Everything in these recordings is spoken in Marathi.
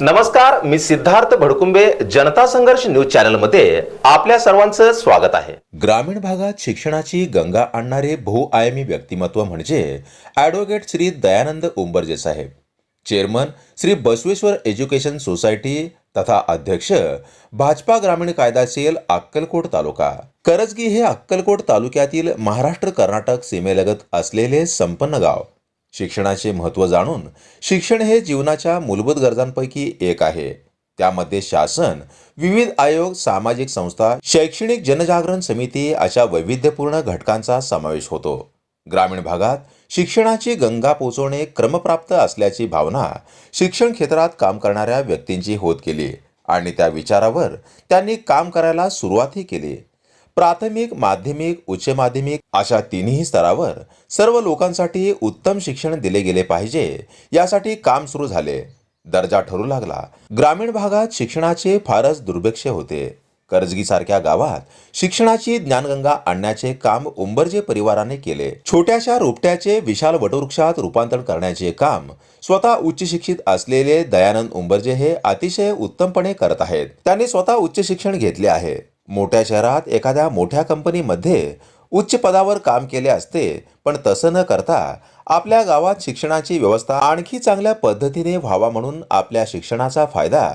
नमस्कार मी सिद्धार्थ भडकुंबे जनता संघर्ष न्यूज चॅनलमध्ये आपल्या सर्वांचं स्वागत आहे. ग्रामीण भागात शिक्षणाची गंगा आणणारे बहुआयामी व्यक्तिमत्व म्हणजे ॲडव्होकेट श्री दयानंद उंबरजे साहेब chairman Shri Basaveshwar education society तथा अध्यक्ष भाजपा ग्रामीण कायदा सेल अक्कलकोट तालुका. करजगी हे अक्कलकोट तालुक्यातील महाराष्ट्र कर्नाटक सीमेलगत असलेले संपन्न गाव. शिक्षणाचे महत्त्व जाणून शिक्षण हे जीवनाच्या मूलभूत गरजांपैकी एक आहे. त्यामध्ये शासन विविध आयोग सामाजिक संस्था शैक्षणिक जनजागरण समिती अशा वैविध्यपूर्ण घटकांचा समावेश होतो. ग्रामीण भागात शिक्षणाची गंगा पोचवणे क्रमप्राप्त असल्याची भावना शिक्षण क्षेत्रात काम करणाऱ्या व्यक्तींची होत गेली आणि त्या विचारावर त्यांनी काम करायला सुरुवातही केली. प्राथमिक माध्यमिक उच्च माध्यमिक अशा तिन्ही स्तरावर सर्व लोकांसाठी उत्तम शिक्षण दिले गेले पाहिजे. यासाठी काम सुरू झाले. दर्जा ठरू लागला. ग्रामीण भागात शिक्षणाचे फारच दुर्भिक्ष होते. करजगीसारख्या गावात शिक्षणाची ज्ञानगंगा आणण्याचे काम उंबरजे परिवाराने केले. छोट्याशा रोपट्याचे विशाल वटवृक्षात रूपांतर करण्याचे काम स्वतः उच्च शिक्षित असलेले दयानंद उंबरजे हे अतिशय उत्तमपणे करत आहेत. त्यांनी स्वतः उच्च शिक्षण घेतले आहे. मोठ्या शहरात एखाद्या मोठ्या कंपनीमध्ये उच्च पदावर काम केले असते पण तसं न करता आपल्या गावात शिक्षणाची व्यवस्था आणखी चांगल्या पद्धतीने व्हावा म्हणून आपल्या शिक्षणाचा फायदा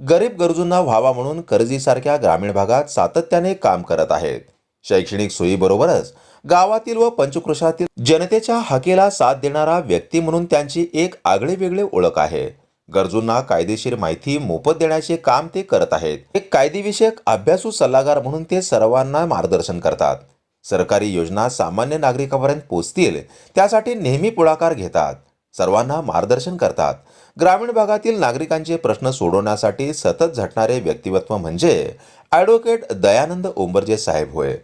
गरीब गरजूंना व्हावा म्हणून कर्जीसारख्या ग्रामीण भागात सातत्याने काम करत आहेत. शैक्षणिक सोयीबरोबरच गावातील व पंचकृषातील जनतेच्या हकेला साथ देणारा व्यक्ती म्हणून त्यांची एक आगळे ओळख आहे. गरजूंना कायदेशीर माहिती मोफत देण्याचे काम ते करत आहेत. एक कायदेविषयक अभ्यासू सल्लागार म्हणून ते सर्वांना मार्गदर्शन करतात. सरकारी योजना सामान्य नागरिकांपर्यंत पोचतील त्यासाठी नेहमी पुढाकार घेतात. सर्वांना मार्गदर्शन करतात. ग्रामीण भागातील नागरिकांचे प्रश्न सोडवण्यासाठी सतत झटणारे व्यक्तिमत्व म्हणजे ॲडव्होकेट दयानंद ओंबरजे साहेब होय.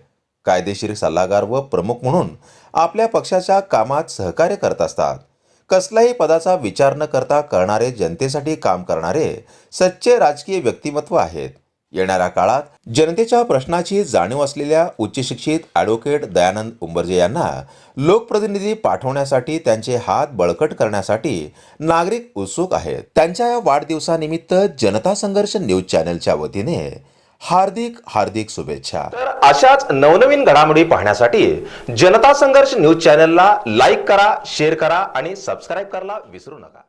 कायदेशीर सल्लागार व प्रमुख म्हणून आपल्या पक्षाच्या कामात सहकार्य करत असतात. कसल्याही पदाचा विचार न करता करणारे जनतेसाठी काम करणारे सच्चे राजकीय व्यक्तिमत्व आहेत. येणाऱ्या काळात जनतेच्या प्रश्नाची जाणीव असलेल्या उच्च शिक्षित ॲडव्होकेट दयानंद उंबरजे यांना लोकप्रतिनिधी पाठवण्यासाठी त्यांचे हात बळकट करण्यासाठी नागरिक उत्सुक आहेत. त्यांच्या या वाढदिवसानिमित्त जनता संघर्ष न्यूज चॅनलच्या वतीने हार्दिक हार्दिक शुभेच्छा. तर अशाच नवनवीन घडामोडी पाहण्यासाठी जनता संघर्ष न्यूज चॅनलला लाईक करा शेअर करा आणि सबस्क्राईब करायला विसरू नका.